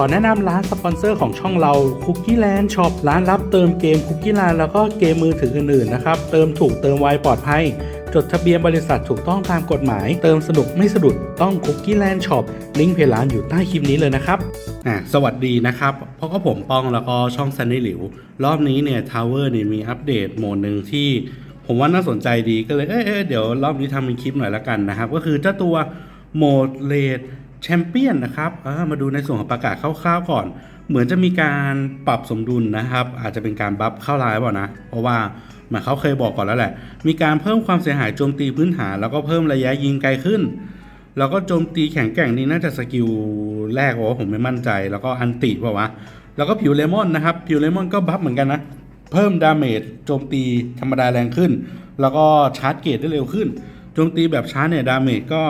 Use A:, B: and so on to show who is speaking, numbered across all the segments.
A: ขอแนะนำร้านสปอนเซอร์ของช่องเรา Cookie Land Shop ร้านรับเติมเกม Cookie Land แล้วก็เกมมือถืออื่นๆนะครับ เติมถูกเติมไวปลอดภัย จดทะเบียนบริษัทถูกต้องตามกฎหมาย เติมสนุกไม่สะดุดต้อง Cookie Land Shop ลิงก์เพจร้านอยู่ใต้คลิปนี้เลยนะครับอ่าสวัสดีนะครับเพราะก็ผมป้องแล้วก็ช่องซันนี่หลิว รอบนี้เนี่ยทาวเวอร์เนี่ยมีอัปเดตโหมดหนึ่งที่ผมว่าน่าสนใจดีก็เลยเอ้เอ้ยเดี๋ยวรอบนี้ทำเป็นคลิปหน่อยละกันนะครับก็คือเจ้าตัวโหมดเลด แชมเปี้ยนนะครับมาดูในส่วนของประกาศคร่าวๆก่อน เหมือนจะมีการปรับสมดุลนะครับ อาจจะเป็นการบัฟเข้าลน์เปล่านะ เพราะว่าเหมือนเขาเคยบอกก่อนแล้วแหละ มีการเพิ่มความเสียหายโจมตีพื้นฐาน แล้วก็เพิ่มระยะยิงไกลขึ้น แล้วก็โจมตีแข็งแกร่งนี่น่าจะสกิลแรกว่าผมไม่มั่นใจ แล้วก็อันติเปล่าวะ แล้วก็ผิวเลมอนนะครับ ผิวเลมอนก็บัฟเหมือนกันนะ เพิ่มดาเมจโจมตีธรรมดาแรงขึ้น แล้วก็ชาร์จเกตได้เร็วขึ้น โจมตีแบบชาร์จเนี่ยดาเมจก็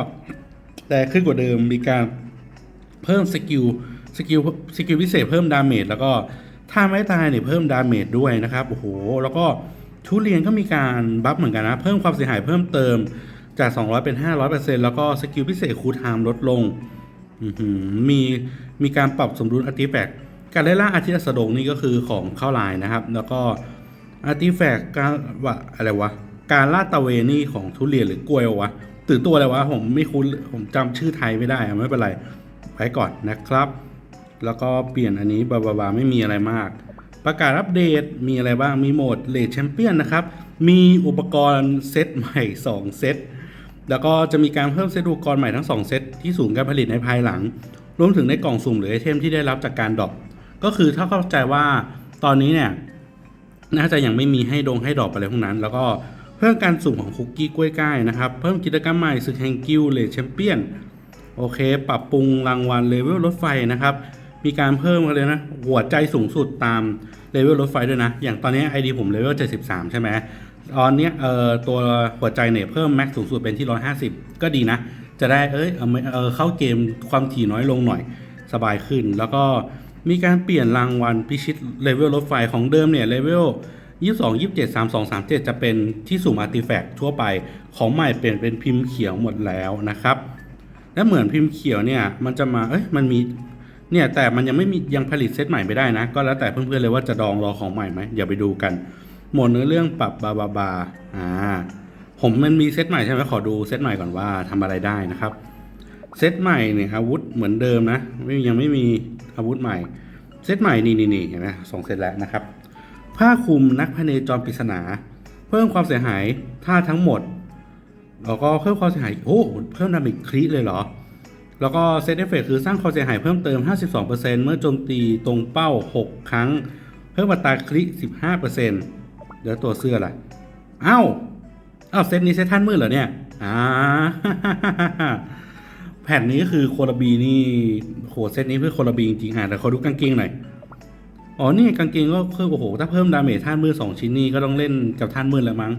A: แรงขึ้นกว่าเดิมมีการเพิ่มสกิลสกิลสกิลพิเศษเพิ่มดาเมจแล้วก็ถ้าไม่ตายเนี่ยเพิ่มดาเมจด้วยนะครับโอ้โหแล้วก็ทุเรียนก็มีการบัฟเหมือนกันนะ เพิ่มความเสียหายเพิ่มเติมจาก 200 เป็น 500%แล้วก็สกิลพิเศษคูลไทม์ลดลงมีมีการปรับสมดุลอาร์ติแฟกต์การไล่ล่าอาทิตย์สดงนี่ก็คือของเข้าลายนะครับ แล้วก็อาร์ติแฟกต์การว่าอะไรวะ การลาดตะเวนี่ของทุเรียนหรือกล้วยวะ ตื่นตัวอะไรวะผมไม่คุ้นผมจำชื่อไทยไม่ได้ไม่เป็นไรไว้ก่อนนะครับ แล้วก็เปลี่ยนอันนี้บาบาบาไม่มีอะไรมาก ประกาศอัปเดตมีอะไรบ้างมีโหมดเลดแชมเปี้ยนนะครับ มีอุปกรณ์เซตใหม่ 2 เซตแล้วก็จะมีการเพิ่มเซตอุปกรณ์ใหม่ทั้ง 2 เซตที่ศูนย์การผลิตในภายหลัง รวมถึงในกล่องสุ่มหรือไอเทมที่ได้รับจากการดรอปก็คือถ้าเข้าใจว่าตอนนี้เนี่ยน่าจะยังไม่มีให้ดงให้ดรอปอะไรพวกนั้น แล้วก็ เพิ่มการสุ่มของคุกกี้กล้วยก้ายนะครับ เพิ่มกิจกรรมใหม่สึกแห่งกิลเลดแชมเปี้ยนโอเค ปรับปรุงรางวัลเลเวลรถไฟนะครับ มีการเพิ่มกันเลยนะ หัวใจสูงสุดตามเลเวลรถไฟด้วยนะ อย่างตอนนี้ ID ผมเลเวล73 ใช่ไหมตอนนี้เอ่อตัวหัวใจเนี่ยเพิ่มแม็กสูงสุดเป็นที่ 150 ก็ดีนะ จะได้เอ้ยเออเข้าเกมความถี่น้อยลงหน่อยสบายขึ้น แล้วก็มีการเปลี่ยนรางวัลพิชิตเลเวลรถไฟของเดิมเนี่ยเลเวล 22 27 32 37 จะเป็นที่สุ่มอาร์ติแฟกต์ทั่วไปของใหม่เปลี่ยนเป็นพิมพ์เขียวหมดแล้วนะครับ และเหมือนพิมพ์เขียวเนี่ยมันจะมาเอ้ยมันมีเนี่ยแต่มันยังไม่มียังผลิตเซตใหม่ไม่ได้นะ ก็แล้วแต่เพื่อนๆเลยว่าจะดองรอของใหม่ไหมเดี๋ยวไปดูกัน หมดเนื้อเรื่องปรับบาบาบาอ่าผมมันมีเซตใหม่ใช่ไหมขอดูเซตใหม่ก่อนว่าทำอะไรได้นะครับเซตใหม่เนี่ยอาวุธเหมือนเดิมนะไม่ยังไม่มีอาวุธใหม่เซตใหม่นี่นี่นี่เห็นไหมสองเซตแล้วนะครับ ผ้าคลุมนักพเนจรปริศนา เพิ่มความเสียหายท่าทั้งหมด แล้วก็เพิ่มความเสียหายโอ้เพิ่มดาเมจคริเลยเหรอ แล้วก็เซตเอฟเฟกคือสร้างความเสียหายเพิ่มเติม 52%เมื่อโจมตีตรงเป้า 6 ครั้ง เพิ่มอัตราคริ15%แล้วตัวเสื้อล่ะเอ้าเอ้าเซตนี้เซตท่านมืดเหรอเนี่ยอ่าแผ่นนี้คือโคลบีนี่โหเซตนี้เพื่อโคลบีจริงๆอะแต่ขอดูกางเกงหน่อย อ๋อนี่กางเกงก็คือโอ้โหถ้าเพิ่มดาเมจท่านมืดสองชิ้นนี่ก็ต้องเล่นกับท่านมืดแล้วมั้ง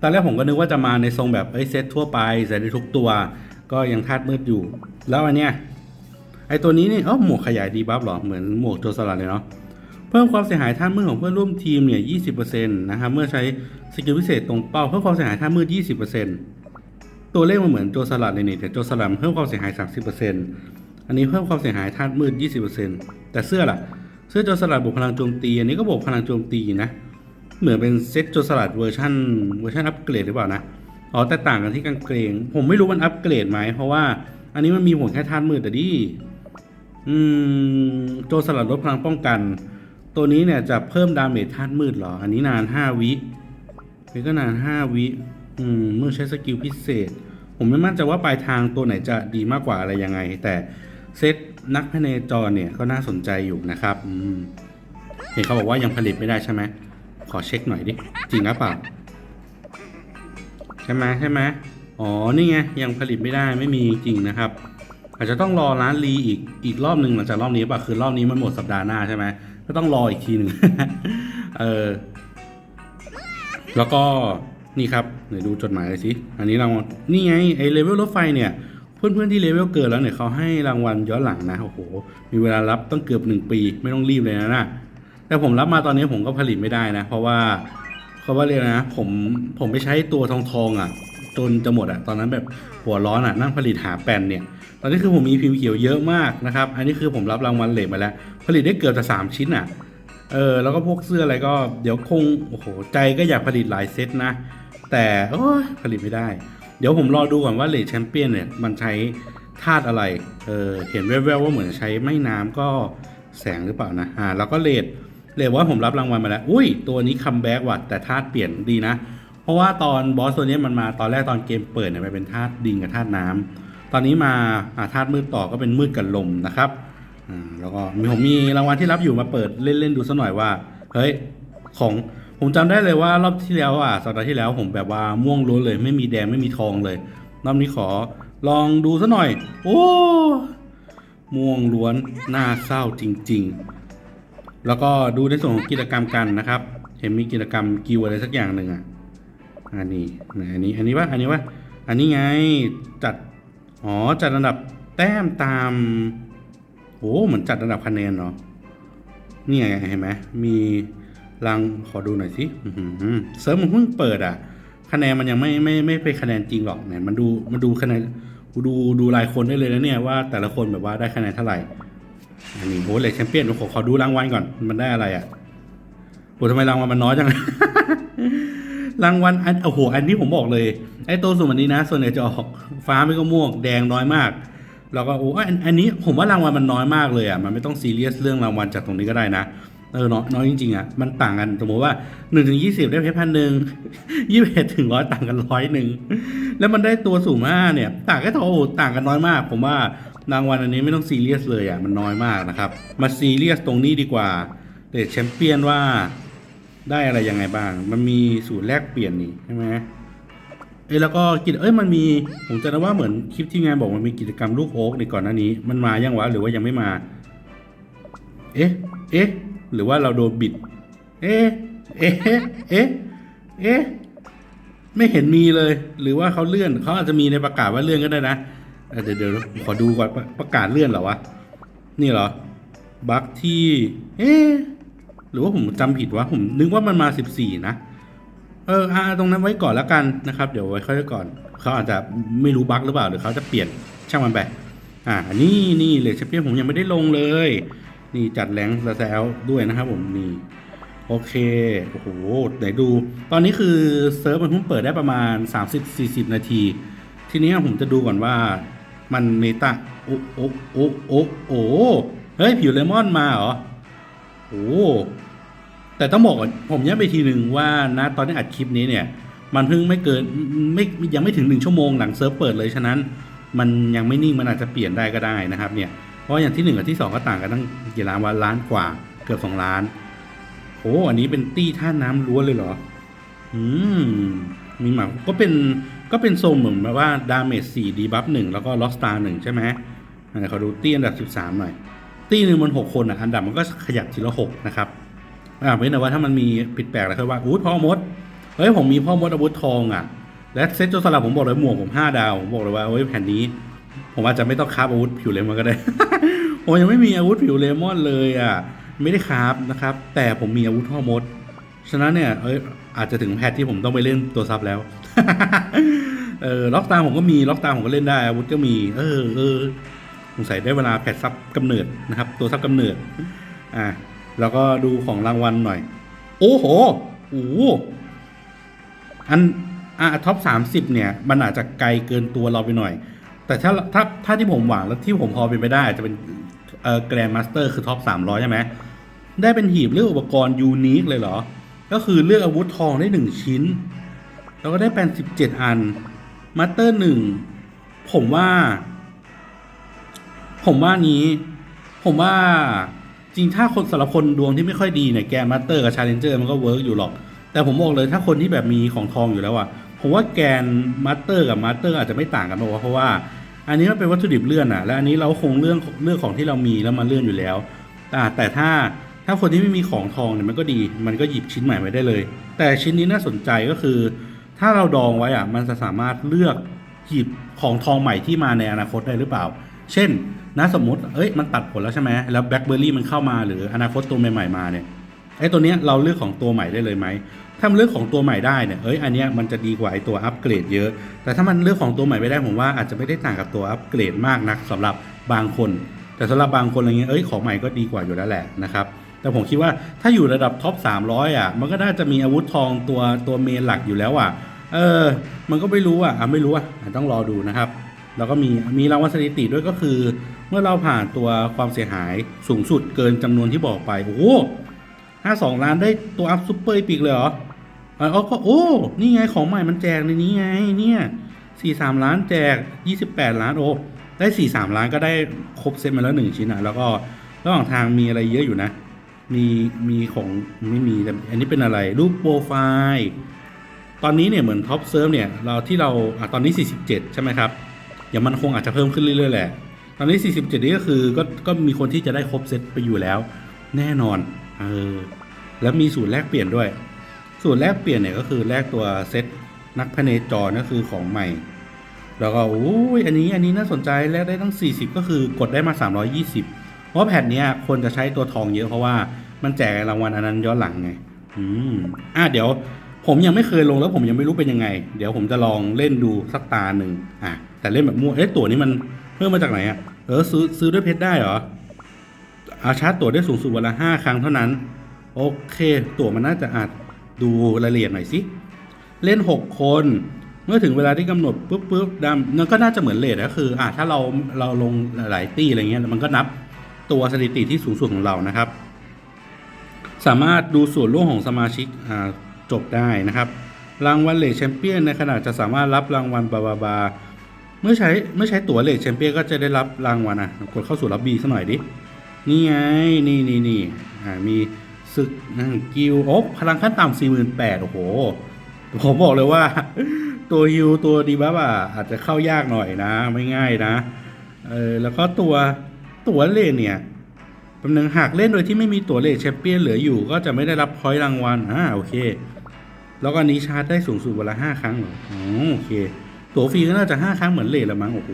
A: ตอนแรกผมก็นึกว่าจะมาในทรงแบบเอ้ยเซตทั่วไปใส่ได้ทุกตัว ก็ยังธาตุมืดอยู่ แล้วอันเนี้ยไอตัวนี้นี่เอ๋อหมวกขยายดีบัฟเหรอเหมือนหมวกโจรสลัดเลยเนาะเพิ่มความเสียหายท่ามืดของเพื่อนร่วมทีมเนี่ย 20%นะครับเมื่อใช้สกิลพิเศษตรงเป้าเพิ่มความเสียหายท่ามืด 20%ตัวเลขมันเหมือนโจรสลัดเลยนี่แต่โจรสลัดเพิ่มความเสียหาย 30%อันนี้เพิ่มความเสียหายท่ามืด 20%แต่เสื้อล่ะ เสื้อโจรสลัดบวกพลังโจมตีอันนี้ก็บวกพลังโจมตีนะ เหมือนเป็นเซ็ตโจรสลัดเวอร์ชันเวอร์ชันอัปเกรดหรือเปล่านะ อ๋อแต่ต่างกันที่กางเกง ผมไม่รู้มันอัปเกรดไหมเพราะว่าอันนี้มันมีหัวแค่ท่านมืดแต่ดีอืมโจรสลัดลดพลังป้องกัน ตัวนี้เนี่ยจะเพิ่มดาเมจธาตุมืดหรอ อันนี้นาน5วินี่ก็นาน5วิอืมเมื่อใช้สกิลพิเศษ ผมไม่มั่นใจว่าปลายทางตัวไหนจะดีมากกว่าอะไรยังไง แต่เซต นักพเนจรเนี่ยก็น่าสนใจอยู่นะครับเห็นเขาบอกว่ายังผลิตไม่ได้ใช่ไหมขอเช็คหน่อยดิ จริงหรือเปล่าใช่ไหมใช่ไหมอ๋อ นี่ไง ยังผลิตไม่ได้ไม่มีจริงนะครับ อาจจะต้องรอร้านรีอีกอีกรอบหนึ่งหลังจากรอบนี้ป่ะคือรอบนี้มันหมดสัปดาห์หน้าใช่ไหมก็ต้องรออีกทีหนึ่งเออแล้วก็นี่ครับเดี๋ยวดูจดหมายเลยสิ อันนี้เรานี่ไงไอเลเวลรถไฟเนี่ย เพื่อนๆที่เลเวลเกินแล้วเนี่ยเขาให้รางวัลย้อนหลังนะโอ้โหมีเวลารับต้องเกือบหนึ่งปี ไม่ต้องรีบเลยนะนะแต่ผมรับมาตอนนี้ผมก็ผลิตไม่ได้นะ เพราะว่าเขาว่าเรียกนะ ผมผมไปใช้ตัวทองทองอะ จนจะหมดอะตอนนั้นแบบหัวร้อนอะนั่งผลิตหาแปนเนี่ย ตอนนี้คือผมมีพิมพ์เขียวเยอะมากนะครับ อันนี้คือผมรับรางวัลเหล็กมาแล้ว ผลิตได้เกือบจะสามชิ้นอะเออแล้วก็พวกเสื้ออะไรก็เดี๋ยวคงโอ้โหใจก็อยากผลิตหลายเซตนะ แต่โอ้ผลิตไม่ได้ เดี๋ยวผมรอดูก่อนว่าเลดแชมเปี้ยนเนี่ยมันใช้ธาตุอะไร เออเห็นแววๆว่าเหมือนใช้ไม่น้ำก็แสงหรือเปล่านะ อ่า แล้วก็เลดเลดว่าผมรับรางวัลมาแล้ว อุ้ย ตัวนี้คัมแบ็กว่ะแต่ธาตุเปลี่ยนดีนะ เพราะว่าตอนบอสตัวนี้มันมาตอนแรกตอนเกมเปิดเนี่ยมันเป็นธาตุดินกับธาตุน้ำตอนนี้มาอ่าธาตุมืดต่อก็เป็นมืดกับลมนะครับอ่าแล้วก็มีผมมีรางวัลที่รับอยู่มาเปิดเล่นๆดูสักหน่อยว่า เฮ้ย ของ ผมจำได้เลยว่ารอบที่แล้วอะสัปดาห์ที่แล้วผมแบบว่าม่วงล้วนเลย ไม่มีแดงไม่มีทองเลยรอบนี้ขอลองดูสัหน่อย โอ้ม่วงล้วนน่าเศร้าจริง ๆ แล้วก็ดูในส่วนของกิจกรรมกันนะครับ เห็นมีกิจกรรมกิวอะไรสักอย่างหนึ่งอะอันนี้ไหนอันนี้อันนี้ว่าอันนี้ว่าอันนี้ไงจัดอ๋อจัดอันดับแต้มตามโอ้เหมือนจัดอันดับคะแนนเนาะนี่ไงเห็นไหมมี รังขอดูหน่อยสิเซิร์ฟมันเพิ่งเปิดอะ คะแนนมันยังไม่ไม่ไม่เป็นคะแนนจริงหรอกเนี่ยมันดูมันดูคะแนนดูดูรายคนได้เลยนะเนี่ยว่าแต่ละคนแบบว่าได้คะแนนเท่าไหร่อันนี้โหเลยแชมเปี้ยนขอขอดูรางวัลก่อนมันได้อะไรอะโหทำไมรางวัลมันน้อยจังรางวัลอันโอ้โหอันนี้ผมบอกเลย ไอ้ตัวสุ่มอันนี้นะ ส่วนใหญ่จะออกฟ้าไม่ก็ม่วงแดงน้อยมาก แล้วก็โอ้อันอันนี้ผมว่ารางวัลมันน้อยมากเลยอะมันไม่ต้องซีเรียสเรื่องรางวัลจากตรงนี้ก็ได้นะ เออน้อยน้อยจริงๆอะมันต่างกันสมมติว่า1นถึงยี่สิบได้เพชรพันหนึ่งยี่สิบเอ็ดถึงร้อยต่างกันร้อยหนึ่งแล้วมันได้ตัวสูงมากเนี่ย ต่างกันเท่าต่างกันน้อยมาก ผมว่ารางวัลอันนี้ไม่ต้องซีเรียสเลยอะมันน้อยมากนะครับ มาซีเรียสตรงนี้ดีกว่าเดชแชมเปี้ยนว่าได้อะไรยังไงบ้าง มันมีสูตรแลกเปลี่ยนนี่ใช่ไหมเอ้แล้วก็กิจเอ้ยมันมีผมจะได้ว่าเหมือนคลิปที่งานบอกมันมีกิจกรรมลูกโอ๊กในก่อนหน้านี้ มันมายังวะหรือว่ายังไม่มา เอ๊ะ เอ๊ะ หรือว่าเราโดนบิด เอ๊ะ เอ๊ะ เอ๊ะ เอ๊ะ ไม่เห็นมีเลย หรือว่าเขาเลื่อน เขาอาจจะมีในประกาศว่าเลื่อนก็ได้นะ เดี๋ยวเดี๋ยวขอดูก่อนประกาศเลื่อนเหรอวะ นี่เหรอ บั๊กที่ เอ๊ะ หรือว่าผมจำผิดวะ ผมนึกว่ามันมาสิบสี่นะ เอออาตรงนั้นไว้ก่อนแล้วกันนะครับ เดี๋ยวไว้ค่อยก่อน เขาอาจจะไม่รู้บั๊กหรือเปล่า หรือเขาจะเปลี่ยน ช่างมันไป อ่า นี่นี่เลยแชมเปี้ยนผมยังไม่ได้ลงเลย นี่จัดแรงแซวด้วยนะครับผมนี่โอเค โอ้โหไหนดู ตอนนี้คือเซิร์ฟมันเพิ่งเปิดได้ประมาณ 30-40 นาที ทีนี้ผมจะดูก่อนว่ามันเมตาโอ้โอ้โอ้โอ้โอ้เฮ้ย ผิวเลมอนมาเหรอ โอ้แต่ต้องบอกก่อนผมย้ำไปทีหนึ่งว่านะตอนที่อัดคลิปนี้เนี่ย มันเพิ่งไม่เกินไม่ยังไม่ถึงหนึ่งชั่วโมงหลังเซิร์ฟเปิดเลยฉะนั้น มันยังไม่นิ่งมันอาจจะเปลี่ยนได้ก็ได้นะครับเนี่ย เพราะอย่างที่หนึ่งกับที่สองก็ต่างกันตั้งกี่ล้านวันล้านกว่าเกือบสองล้านโอ้อันนี้เป็นตี้ท่าน้ำล้วนเลยเหรอ อืม มีหมาก็เป็นก็เป็นโซนเหมือนแบบว่าดาเมจสี่ดีบัฟหนึ่งแล้วก็ล็อกสตาร์หนึ่งใช่ไหมอันนี้เขาดูตี้อันดับสิบสามหน่อย ตี้หนึ่งมันหกคนอะ อันดับมันก็ขยับทีละหกนะครับอ่าเว้นแต่ว่าถ้ามันมีผิดแปลกอะไรค่อยว่าอุ้ยพ่อมดเฮ้ยผมมีพ่อมดอาวุธทองอะ และเซตโจสลับผมบอกเลยหมวกผมห้าดาวผมบอกเลยว่าเฮ้ยแผ่นนี้ ผมอาจจะไม่ต้องคาบอาวุธผิวเลมอนก็ได้ ผมยังไม่มีอาวุธผิวเลมอนเลยอะ ไม่ได้คาบนะครับ แต่ผมมีอาวุธพ่อมด ฉะนั้นเนี่ย เอ้ยอาจจะถึงแพทที่ผมต้องไปเล่นตัวซับแล้ว เออล็อกตามผมก็มีล็อกตามผมก็เล่นได้ อาวุธก็มี เออเออสงสัยได้เวลาแพทซับกำเนิดนะครับ ตัวซับกำเนิด อ่าแล้วก็ดูของรางวัลหน่อย โอ้โหโอ้อันอะท็อปสามสิบเนี่ย มันอาจจะไกลเกินตัวเราไปหน่อย แต่ถ้าถ้าถ้าที่ผมหวังแล้วที่ผมพอเป็นไปได้อาจจะเป็นเอ่อแกรนด์มาสเตอร์คือท็อปสามร้อยใช่ไหมได้เป็นหีบเลือกอุปกรณ์ยูนิคเลยเหรอ ก็คือเลือกอาวุธทองได้หนึ่งชิ้น แล้วก็ได้แปนสิบเจ็ดอันมาสเตอร์หนึ่งผมว่า ผมว่านี้ ผมว่าจริงถ้าคนสำหรับคนดวงที่ไม่ค่อยดีเนี่ยแกนมาสเตอร์กับชาเลนเจอร์มันก็เวิร์กอยู่หรอก แต่ผมบอกเลยถ้าคนที่แบบมีของทองอยู่แล้วอะผมว่าแกนมาสเตอร์กับมาสเตอร์อาจจะไม่ต่างกันหรอกเพราะว่า อันนี้มันเป็นวัตถุดิบเลื่อนอะ และอันนี้เราคงเรื่องเรื่องของที่เรามีแล้วมาเลื่อนอยู่แล้วอ่าแต่ถ้าถ้าคนที่ไม่มีของทองเนี่ยมันก็ดี มันก็หยิบชิ้นใหม่ไว้ได้เลย แต่ชิ้นนี้น่าสนใจก็คือ ถ้าเราดองไว้อะมันจะสามารถเลือกหยิบของทองใหม่ที่มาในอนาคตได้หรือเปล่า เช่นนะสมมติ เอ้ย มันตัดผลแล้วใช่ไหม แล้วแบล็คเบอร์รี่มันเข้ามาหรืออนาคตตัวใหม่ๆมาเนี่ย ไอ้ตัวเนี้ยเราเลือกของตัวใหม่ได้เลยไหม ถ้ามันเลือกของตัวใหม่ได้เนี่ยเอ้ยอันเนี้ยมันจะดีกว่าไอ้ตัวอัปเกรดเยอะ แต่ถ้ามันเลือกของตัวใหม่ไม่ได้ผมว่าอาจจะไม่ได้ต่างกับตัวอัปเกรดมากนักสำหรับบางคน แต่สำหรับบางคนอะไรเงี้ยเอ้ยของใหม่ก็ดีกว่าอยู่แล้วแหละนะครับแต่ผมคิดว่าถ้าอยู่ระดับท็อป300 อะ มันก็น่าจะมีอาวุธทองตัวตัวเมนหลักอยู่แล้วอะ เออ มันก็ไม่รู้อะ ไม่รู้อะ ต้องรอดูนะครับ แล้วก็มีมีรางวัลสถิติด้วยก็คือ เมื่อเราผ่านตัวความเสียหายสูงสุดเกินจำนวนที่บอกไป โอ้โหห้าสองล้านได้ตัวอัพซูเปอร์อีพิกเลยเหรอ อ๋อก็โอ้ นี่ไงของใหม่มันแจกในนี้ไง เนี่ยสี่สามล้านแจกยี่สิบแปดล้านโอ้ได้สี่สามล้านก็ได้ครบเซ็ตมาแล้วหนึ่งชิ้นอะ แล้วก็ระหว่างทางมีอะไรเยอะอยู่นะ มีมีของไม่มีแต่อันนี้เป็นอะไร รูปโปรไฟล์ตอนนี้เนี่ยเหมือนท็อปเซิร์ฟเนี่ยเราที่เราอะตอนนี้ 47 ใช่ไหมครับเดี๋ยวมันคงอาจจะเพิ่มขึ้นเรื่อยๆแหละ ตอนนี้ 47 นี่ก็คือก็ก็มีคนที่จะได้ครบเซตไปอยู่แล้ว แน่นอนเออแล้วมีสูตรแลกเปลี่ยนด้วย สูตรแลกเปลี่ยนเนี่ยก็คือแลกตัวเซตนักพเนจรก็คือของใหม่ แล้วก็โอ้ยอันนี้อันนี้น่าสนใจแลกได้ตั้ง 40 ก็คือกดได้มา 320 เพราะแผ่นเนี้ยคนจะใช้ตัวทองเยอะเพราะว่ามันแจกรางวัลอันนั้นย้อนหลังไง อืมอะเดี๋ยวผมยังไม่เคยลงแล้วผมยังไม่รู้เป็นยังไง เดี๋ยวผมจะลองเล่นดูสักตาหนึ่งอะแต่เล่นแบบมั่วเอ๊ะตั๋วนี้มันเพิ่มมาจากไหนอะเออซื้อซื้อด้วยเพชรได้เหรออาชาร์จตั๋วได้สูงสุดวันละห้าครั้งเท่านั้น โอเค ตั๋วมันน่าจะอาจ ดูรายละเอียดหน่อยสิ เล่นหกคน เมื่อถึงเวลาที่กำหนดปุ๊บปุ๊บดำนั่นก็น่าจะเหมือนเลทก็คืออะถ้าเราเราลงหลายตีอะไรเงี้ยมันก็นับตัวสถิติที่สูงสุดของเรานะครับ สามารถดูส่วนร่วมของสมาชิกอ่าจบได้นะครับ รางวัลเลทแชมเปี้ยนในขณะจะสามารถรับรางวัลบาบาบาเมื่อใช้เมื่อใช้ตั๋วเลทแชมเปี้ยนก็จะได้รับรางวัลอะกดเข้าสู่รับบีสักหน่อยดิ นี่ไง นี่นี่นี่อ่ามี ศึกกิลโอ๊บพลังขั้นต่ำสี่หมื่นแปดโอ้โห ผมบอกเลยว่า ตัวฮิวตัวดีบัฟอะอาจจะเข้ายากหน่อยนะ ไม่ง่ายนะ เออแล้วก็ตัวตัวเลทเนี่ยแป๊บนึงหากเล่นโดยที่ไม่มีตัวเลทแชมเปี้ยนเหลืออยู่ ก็จะไม่ได้รับพอยต์รางวัลอ่าโอเค แล้วก็อันนี้ชาร์จได้สูงสุดวันละห้าครั้งเหรออ๋อโอเค ตั๋วฟรีก็น่าจะห้าครั้งเหมือนเลทละมั้งโอ้โห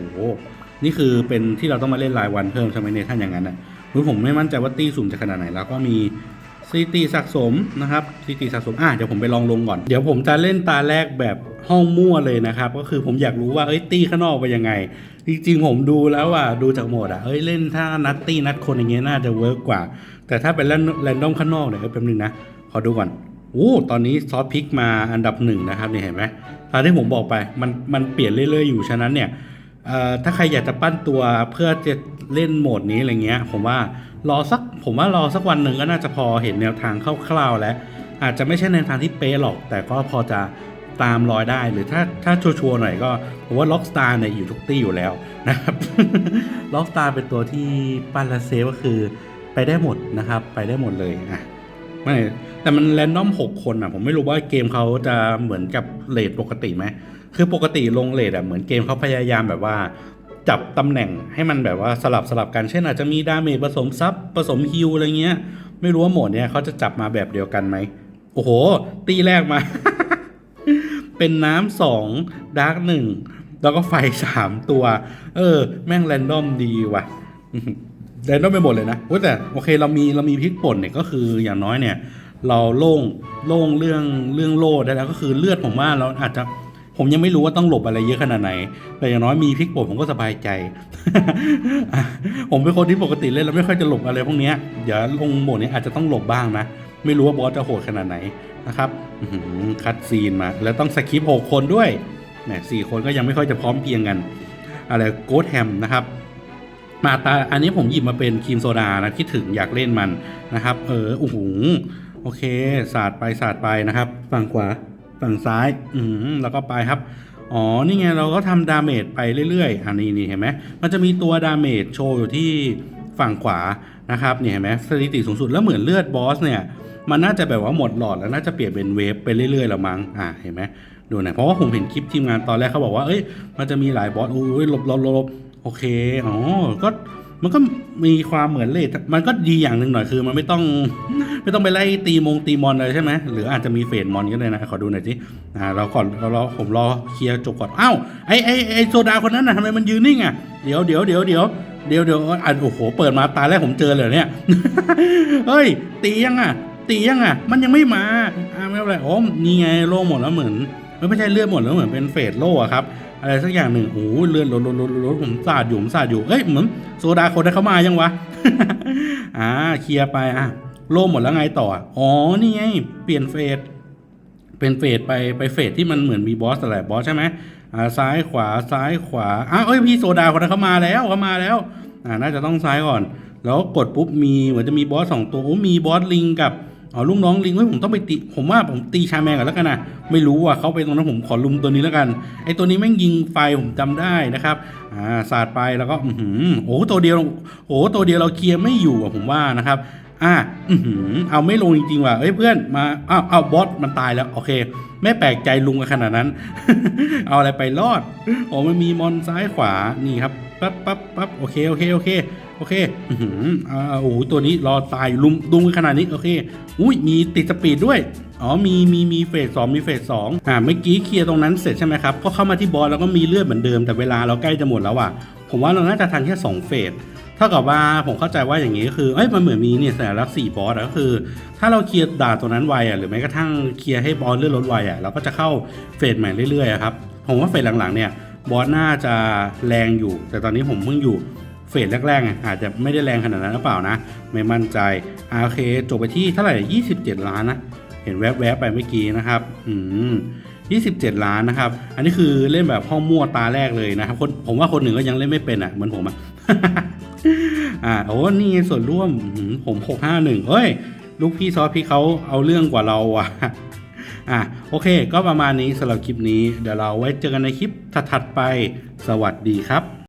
A: นี่คือเป็นที่เราต้องมาเล่นรายวันเพิ่มใช่ไหมเนี่ยถ้าอย่างนั้นนะคือผมไม่มั่นใจว่าตีสุ่มจะขนาดไหน แล้วก็มี ถิติสะสมนะครับสถิติสะสมอะเดี๋ยวผมไปลองลงก่อน เดี๋ยวผมจะเล่นตาแรกแบบห้องมั่วเลยนะครับ ก็คือผมอยากรู้ว่าเอ้ยตีข้างนอกไปยังไง จริงๆผมดูแล้วอะดูจากโหมดอะเอ้ยเล่นถ้านัดตีนัดคนอย่างเงี้ยน่าจะเวิร์กกว่า แต่ถ้าเป็นแรนดอมข้างนอกเนี่ยเอ้ยแป๊บนึงนะขอดูก่อนโอ้ตอนนี้ซอสพริกมาอันดับหนึ่งนะครับเนี่ยเห็นไหมตามที่ผมบอกไปมันมันเปลี่ยนเรื่อยๆอยู่ฉะนั้นเนี่ย ถ้าใครอยากจะปั้นตัวเพื่อจะเล่นโหมดนี้อะไรเงี้ย ผมว่ารอสักผมว่ารอสักวันหนึ่งก็น่าจะพอเห็นแนวทางคร่าวๆแล้วอาจจะไม่ใช่แนวทางที่เป๊ะหรอก แต่ก็พอจะตามรอยได้หรือถ้าถ้าชัวร์ๆหน่อยก็ผมว่าล็อกสตาร์เนี่ยอยู่ทุกตี้อยู่แล้วนะครับล็อกสตาร์เป็นตัวที่ปั้นและเซฟก็คือไปได้หมดนะครับ ไปได้หมดเลยอะ ไม่แต่มันแรนดอม6คนอะ ผมไม่รู้ว่าเกมเขาจะเหมือนกับเลทปกติไหมคือปกติลงเลทอะเหมือนเกมเขาพยายามแบบว่าจับตำแหน่งให้มันแบบว่าสลับสลับกันเช่นอาจจะมีดาเมจผสมซับผสมฮิลอะไรเงี้ย ไม่รู้ว่าโหมดเนี้ยเขาจะจับมาแบบเดียวกันไหมโอ้โห ตีแรกมา เป็นน้ำสองดาร์กหนึ่งแล้วก็ไฟสามตัว เออ แม่งแรนดอมดีว่ะ แรนดอมไปหมดเลยนะโอ้แต่โอเคเรามีเรามีพริกป่นเนี่ยก็คืออย่างน้อยเนี่ย เราโล่งโล่งเรื่องเรื่องโล่ได้แล้วก็คือเลือดผมว่าเราอาจจะผมยังไม่รู้ว่าต้องหลบอะไรเยอะขนาดไหน แต่อย่างน้อยมีพริกป่นผมก็สบายใจ ผมเป็นคนที่ปกติเล่นแล้วไม่ค่อยจะหลบอะไรพวกนี้เดี๋ยวลงโหมดนี้อาจจะต้องหลบบ้างนะ ไม่รู้ว่าบอสจะโหดขนาดไหนนะครับคัดซีนมา แล้วต้องสคริปหกคนด้วยแหมสี่คนก็ยังไม่ค่อยจะพร้อมเพียงกัน อะไรโกดแฮมนะครับ มาตาอันนี้ผมหยิบมาเป็นครีมโซดานะคิดถึงอยากเล่นมันนะครับ เออโอ้โหโอเคสาดไปสาดไปนะครับ ฝั่งขวาฝั่งซ้าย อืมแล้วก็ไปครับอ๋อ นี่ไงเราก็ทำดาเมจไปเรื่อยๆ อันนี้นี่เห็นไหม มันจะมีตัวดาเมจโชว์อยู่ที่ฝั่งขวานะครับเนี่ยเห็นไหมสถิติสูงสุดแล้วเหมือนเลือดบอสเนี่ย มันน่าจะแบบว่าหมดหลอดแล้วน่าจะเปลี่ยนเป็นเวฟไปเรื่อยๆแล้วมั้ง อ่า เห็นไหมดูหน่อยเพราะว่าผมเห็นคลิปทีมงานตอนแรกเขาบอกว่า เอ้ย มันจะมีหลายบอส อุ้ยหลบหลบหลบหลบ โอเค อ๋อ ก็มันก็มีความเหมือนเลทมันก็ดีอย่างหนึ่งหน่อยคือ มันไม่ต้องไม่ต้องไปไล่ตีมงตีมอนเลยใช่ไหมหรืออาจจะมีเฟดมอนก็ได้นะ ขอดูหน่อยสิอ่าเราก่อนเรารอผมรอเคลียร์จบก่อนอ้าวไอไอไอโซดาคนนั้นน่ะทำไมมันยืนนิ่งอะเดี๋ยวเดี๋ยวเดี๋ยวเดี๋ยวเดี๋ยวเดี๋ยวอะโอ้โห เปิดมาตาแรกผมเจอเลยเนี่ยเฮ้ย ตียังอะ ตียังอะ มันยังไม่มาอ่าไม่เป็นไรโอ้นี่ไงโล่หมดแล้วเหมือนไม่ใช่เลือดหมดแล้วเหมือนเป็นเฟสโล่อะครับ อะไรสักอย่างหนึ่งโอ้เลือดลดลดลดลดลดผมสาดอยู่ผมสาดอยู่เอ้ยเหมือนโซดาคนได้เข้ามายังวะอ่าเคลียร์ไปอะโล่หมดแล้วไงต่ออ๋อนี่ไงเปลี่ยนเฟสเป็นเฟสไปไปเฟสที่มันเหมือนมีบอสอะไรบอสใช่ไหมอ่าซ้ายขวาซ้ายขวาอ้าวเอ้ยพี่โซดาคนนั้นเขามาแล้วเขามาแล้วอ่าน่าจะต้องซ้ายก่อน แล้วกดปุ๊บมีเหมือนจะมีบอสสองตัวโอ้มีบอสลิงกับ อ๋อลูกน้องลิงเฮ้ผมต้องไปตีผมว่าผมตีชาแมงก่อนแล้วกันนะไม่รู้ว่าเขาไปตรงนั้นผมขอลุมตัวนี้แล้วกันไอตัวนี้แม่งยิงไฟผมจำได้นะครับอ่าสาดไปแล้วก็อือหือโอ้ตัวเดียวโอ้ตัวเดียวเราเคลียร์ไม่อยู่อะผมว่านะครับอะอือหือเอาไม่ลงจริงๆว่ะเอ้ยเพื่อนมาอ้าวเอาวบอสมันตายแล้วโอเคไม่แปลกใจลุงกันขนาดนั้น เอาอะไรไปรอดโอ้มันมีมอนซ้ายขวานี่ครับปั๊บปั๊บปั๊บโอเคโอเคโอเค โอเคอือหืออ่าโอ้โหตัวนี้รอตายลุมดุงขนาดนี้โอเคอุ้ยมีติดสปีดด้วยอ๋อมีมีมีเฟสสองมีเฟสสองอ่าเมื่อกี้เคลียร์ตรงนั้นเสร็จใช่ไหมครับก็เข้ามาที่บอสแล้วก็มีเลือดเหมือนเดิมแต่เวลาเราใกล้จะหมดแล้วอะผมว่าเราน่าจะทันแค่สองเฟสเท่ากับว่าผมเข้าใจว่าอย่างนี้ก็คือ เอ้ยมันเหมือนมีเนี่ยสัญลักษณ์สี่บอสก็คือ ถ้าเราเคลียร์ด่านตัวนั้นไวอะหรือแม้กระทั่งเคลียร์ให้บอสเลื่อนลดไวอะเราก็จะเข้าเฟสใหม่เรื่อยๆครับผมว่าเฟสหลังๆเนี่ยบอสน่าจะแรงอยู่ แต่ตอนนี้ผมเพิ่งอยู่ เฟสแรกๆอาจจะไม่ได้แรงขนาดนั้นหรือเปล่านะ ไม่มั่นใจโอเคจบไปที่เท่าไหร่ 27 ล้านนะ เห็นแวบๆไปเมื่อกี้นะครับ อืม27 ล้านนะครับ อันนี้คือเล่นแบบห้องมั่วตาแรกเลยนะครับ คนผมว่าคนหนึ่งก็ยังเล่นไม่เป็นอะเหมือนผมอะ อ่าโอ้นี่ส่วนร่วมผม651เฮ้ย ลูกพี่ซอสพี่เขาเอาเรื่องกว่าเราอะอะโอเค ก็ประมาณนี้สำหรับคลิปนี้ เดี๋ยวเราไว้เจอกันในคลิปถัดๆไป สวัสดีครับ